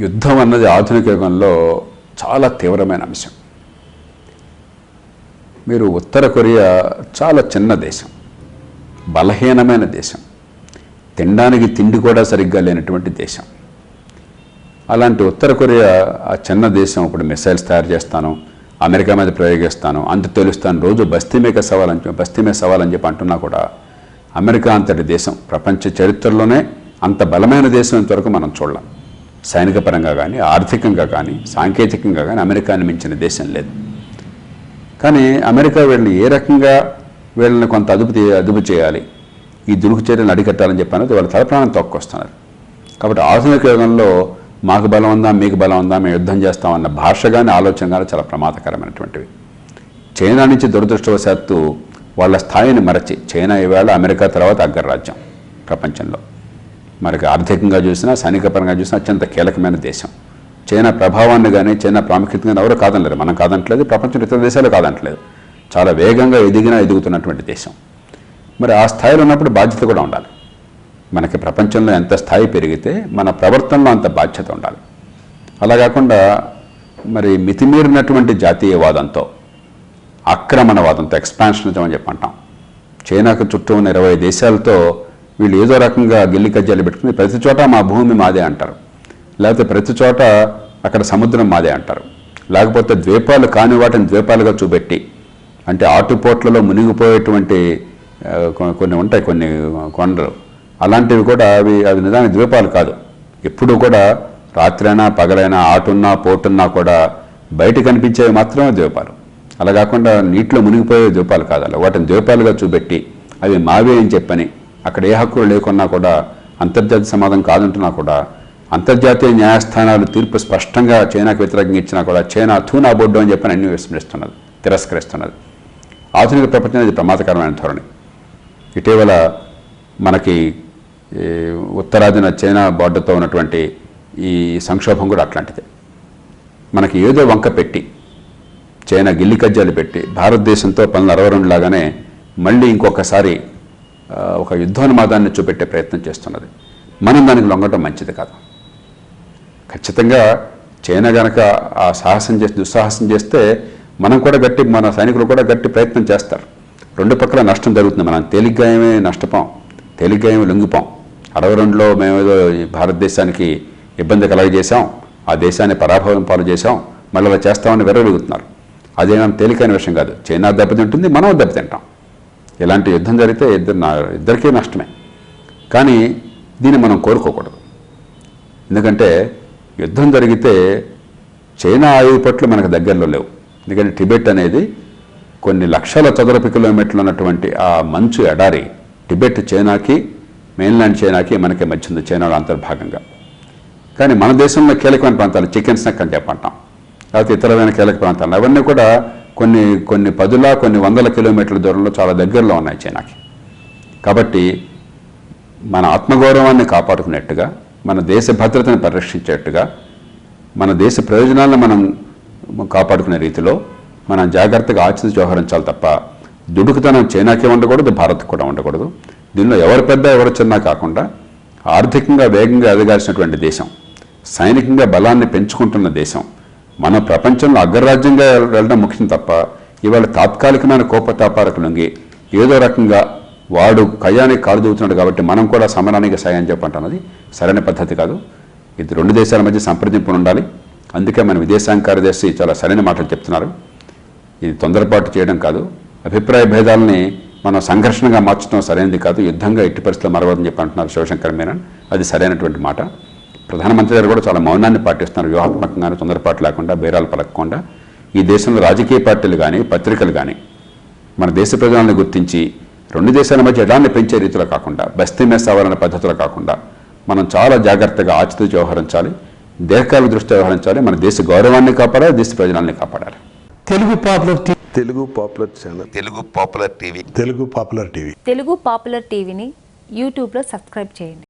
యుద్ధం అన్నది ఆధునిక యుగంలో చాలా తీవ్రమైన అంశం. మీరు ఉత్తర కొరియా చాలా చిన్న దేశం బలహీనమైన దేశం తినడానికి తిండి కూడా సరిగ్గా లేనటువంటి దేశం. అలాంటి ఉత్తర కొరియా ఆ చిన్న దేశం ఇప్పుడు మిసైల్స్ తయారు చేస్తాను అమెరికా మీద ప్రయోగిస్తాను అంత తెలుస్తాను రోజు బస్తీమేక సవాల్ అని బస్తీమే సవాల్ అని చెప్పి అంటున్నా కూడా అమెరికా అంతటి దేశం ప్రపంచ చరిత్రలోనే అంత బలమైన దేశం ఇంతవరకు మనం చూడలేం. సైనిక పరంగా కానీ ఆర్థికంగా కానీ సాంకేతికంగా కానీ అమెరికాని మించిన దేశం లేదు. కానీ అమెరికా వీళ్ళని ఏ రకంగా వీళ్ళని కొంత అదుపు అదుపు చేయాలి? ఈ దురుకు చర్యలను అడికట్టాలని చెప్పాను. వాళ్ళ తలప్రాణం తొక్కొస్తున్నారు. కాబట్టి ఆధునిక యుగంలో మాకు బలం ఉందా మీకు బలం ఉందా మేము యుద్ధం చేస్తామన్న భాష కానీ ఆలోచన కానీ చాలా ప్రమాదకరమైనటువంటివి. చైనా నుంచి దురదృష్టవశాత్తు వాళ్ళ స్థాయిని మరచి చైనా ఈవేళ అమెరికా తర్వాత అగ్రరాజ్యం ప్రపంచంలో. మనకి ఆర్థికంగా చూసినా సైనిక పరంగా చూసినా అత్యంత కీలకమైన దేశం. చైనా ప్రభావాన్ని కానీ చైనా ప్రాముఖ్యత కానీ ఎవరు కాదనలేరు మనం కాదంటలేదు ప్రపంచంలో ఇతర దేశాలు కాదంటలేదు. చాలా వేగంగా ఎదిగినా ఎదుగుతున్నటువంటి దేశం. మరి ఆ స్థాయిలో ఉన్నప్పుడు బాధ్యత కూడా ఉండాలి. మనకి ప్రపంచంలో ఎంత స్థాయి పెరిగితే మన ప్రవర్తనలో అంత బాధ్యత ఉండాలి. అలా కాకుండా మరి మితిమీరినటువంటి జాతీయవాదంతో ఆక్రమణవాదంతో ఎక్స్పాన్షనిజం అని చెప్పి అంటాం. చైనాకు చుట్టూ ఉన్న ఇరవై దేశాలతో వీళ్ళు ఏదో రకంగా గిల్లి కజ్జాలు పెట్టుకుని ప్రతి చోట మా భూమి మాదే అంటారు. లేకపోతే ప్రతి చోట అక్కడ సముద్రం మాదే అంటారు. లేకపోతే ద్వీపాలు కాని వాటిని ద్వీపాలుగా చూపెట్టి అంటే ఆటుపోట్లలో మునిగిపోయేటువంటి కొన్ని ఉంటాయి కొన్ని కొండలు. అలాంటివి కూడా అవి అవి నిజానికి ద్వీపాలు కాదు. ఎప్పుడు కూడా రాత్రైనా పగలైనా ఆటున్నా పోటున్నా కూడా బయట కనిపించేవి మాత్రమే ద్వీపాలు. అలా కాకుండా నీటిలో మునిగిపోయే ద్వీపాలు కాదు. అలా వాటిని ద్వీపాలుగా చూపెట్టి అవి మావే అని చెప్పని అక్కడ ఏ హక్కులు లేకున్నా కూడా అంతర్జాతీయ సమాధం కాదంటున్నా కూడా అంతర్జాతీయ న్యాయస్థానాలు తీర్పు స్పష్టంగా చైనాకు వ్యతిరేకంగా ఇచ్చినా కూడా చైనా తూనా బొడ్డు అని చెప్పని అన్ని విస్మరిస్తున్నది తిరస్కరిస్తున్నది. ఆధునిక ప్రపంచం ఇది ప్రమాదకరమైన ధోరణి. ఇటీవల మనకి ఈ ఉత్తరాదిన చైనా బార్డర్తో ఉన్నటువంటి ఈ సంక్షోభం కూడా అట్లాంటిదే. మనకి ఏదో వంక పెట్టి చైనా గిల్లి కజ్జాలు పెట్టి భారతదేశంతో పనులు అరవై రెండు లాగానే మళ్ళీ ఇంకొకసారి ఒక యుద్ధోన్మాదాన్ని చూపెట్టే ప్రయత్నం చేస్తున్నది. మనం దానికి లొంగటం మంచిది కాదు. ఖచ్చితంగా చైనా గనక ఆ సాహసం చేసి దుస్సాహసం చేస్తే మనం కూడా గట్టి మన సైనికులు కూడా గట్టి ప్రయత్నం చేస్తారు. రెండు పక్కల నష్టం జరుగుతుంది. మనం తేలిగ్గా ఏమీ నష్టపోం తేలిగ్గా ఏమీ లొంగిపోం అరవై రెండులో మేమేదో భారతదేశానికి ఇబ్బంది కలగజేశాం ఆ దేశాన్ని పరాభవం పాలు చేశాం మళ్ళీ అలా చేస్తామని వెర్రలుగుతున్నారు మనం తేలికైన విషయం కాదు. చైనా దెబ్బతింటుంది మనం దెబ్బతింటాం. ఇలాంటి యుద్ధం జరిగితే ఇద్దరు నా- ఇద్దరికీ నష్టమే. కానీ దీన్ని మనం కోరుకోకూడదు. ఎందుకంటే యుద్ధం జరిగితే చైనా ఆయువు పట్లు మనకు దగ్గరలో లేవు. ఎందుకంటే టిబెట్ అనేది కొన్ని లక్షల చదరపు కిలోమీటర్లు ఉన్నటువంటి ఆ మంచు ఎడారి టిబెట్ చైనాకి మెయిన్లాండ్ చైనాకి మనకి మధ్య ఉంది చైనాలో అంతర్భాగంగా. కానీ మన దేశంలో కీలకమైన ప్రాంతాలు చికెన్ స్నక్ అని చెప్పంటాం. లేకపోతే ఇతరమైన కీలక ప్రాంతాలు. అవన్నీ కూడా కొన్ని కొన్ని పదుల కొన్ని వందల కిలోమీటర్ల దూరంలో చాలా దగ్గరలో ఉన్నాయి చైనాకి. కాబట్టి మన ఆత్మగౌరవాన్ని కాపాడుకునేట్టుగా మన దేశ భద్రతను పరిరక్షించేట్టుగా మన దేశ ప్రయోజనాలను మనం కాపాడుకునే రీతిలో మనం జాగ్రత్తగా ఆచితూచి వ్యవహరించాలి తప్ప దుడుకుతనం చైనాకే ఉండకూడదు భారత్ కూడా ఉండకూడదు. దీనిలో ఎవరు పెద్ద ఎవరు చిన్న కాకుండా ఆర్థికంగా వేగంగా ఎదగాల్సినటువంటి దేశం సైనికంగా బలాన్ని పెంచుకుంటున్న దేశం మన ప్రపంచంలో అగ్రరాజ్యంగా వెళ్ళడం ముఖ్యం తప్ప ఇవాళ తాత్కాలికమైన కోపతాపాలకు లొంగి ఏదో రకంగా వాడు కయ్యానికి కాలు దూవుతున్నాడు కాబట్టి మనం కూడా సమరానికి సాయం చెప్పంటున్నది సరైన పద్ధతి కాదు. ఇది రెండు దేశాల మధ్య సంప్రదింపులు ఉండాలి. అందుకే మన విదేశాంగ కార్యదర్శి చాలా సరైన మాటలు చెప్తున్నారు. ఇది తొందరపాటు చేయడం కాదు. అభిప్రాయ భేదాలని మనం సంఘర్షణగా మార్చడం సరైనది కాదు. యుద్ధంగా ఎట్టి పరిస్థితుల్లో మరవదని చెప్పి అంటున్నారు శివశంకర్ మీనన్. అది సరైనటువంటి మాట. ప్రధానమంత్రి గారు కూడా చాలా మౌనాన్ని పాటిస్తున్నారు. వ్యూహాత్మకంగానే తొందరపాటు లేకుండా బేరాలు పలకకుండా. ఈ దేశంలో రాజకీయ పార్టీలు కానీ పత్రికలు కానీ మన దేశ ప్రజలను గుర్తించి రెండు దేశాల మధ్య ఎడాన్ని పెంచే రీతిలో కాకుండా బస్తీ మీద సవాలనే పద్ధతిలో కాకుండా మనం చాలా జాగ్రత్తగా ఆచితూచి వ్యవహరించాలి. దేహకాల దృష్టి వ్యవహరించాలి. మన దేశ గౌరవాన్ని కాపాడాలి దేశ ప్రజలాన్ని కాపాడాలి. Telugu popular T- Telugu popular channel. Telugu popular TV. Telugu popular TV. Telugu popular టీవీని యూట్యూబ్లో సబ్స్క్రైబ్ చేయండి.